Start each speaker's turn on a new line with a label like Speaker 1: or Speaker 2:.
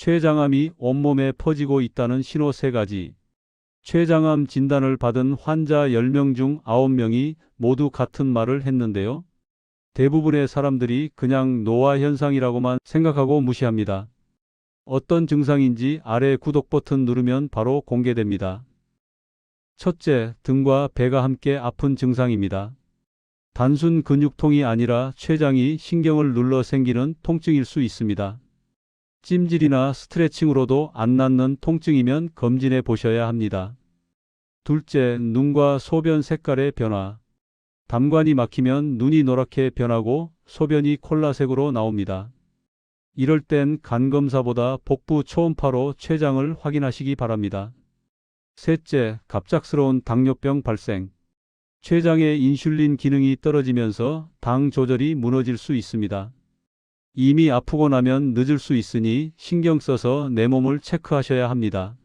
Speaker 1: 췌장암이 온몸에 퍼지고 있다는 신호 세 가지. 췌장암 진단을 받은 환자 10명 중 9명이 모두 같은 말을 했는데요. 대부분의 사람들이 그냥 노화 현상이라고만 생각하고 무시합니다. 어떤 증상인지 아래 구독 버튼 누르면 바로 공개됩니다. 첫째, 등과 배가 함께 아픈 증상입니다. 단순 근육통이 아니라 췌장이 신경을 눌러 생기는 통증일 수 있습니다. 찜질이나 스트레칭으로도 안 낫는 통증이면 검진해 보셔야 합니다. 둘째, 눈과 소변 색깔의 변화. 담관이 막히면 눈이 노랗게 변하고 소변이 콜라색으로 나옵니다. 이럴 땐 간 검사보다 복부 초음파로 췌장을 확인하시기 바랍니다. 셋째, 갑작스러운 당뇨병 발생. 췌장의 인슐린 기능이 떨어지면서 당 조절이 무너질 수 있습니다. 이미 아프고 나면 늦을 수 있으니 신경 써서 내 몸을 체크하셔야 합니다.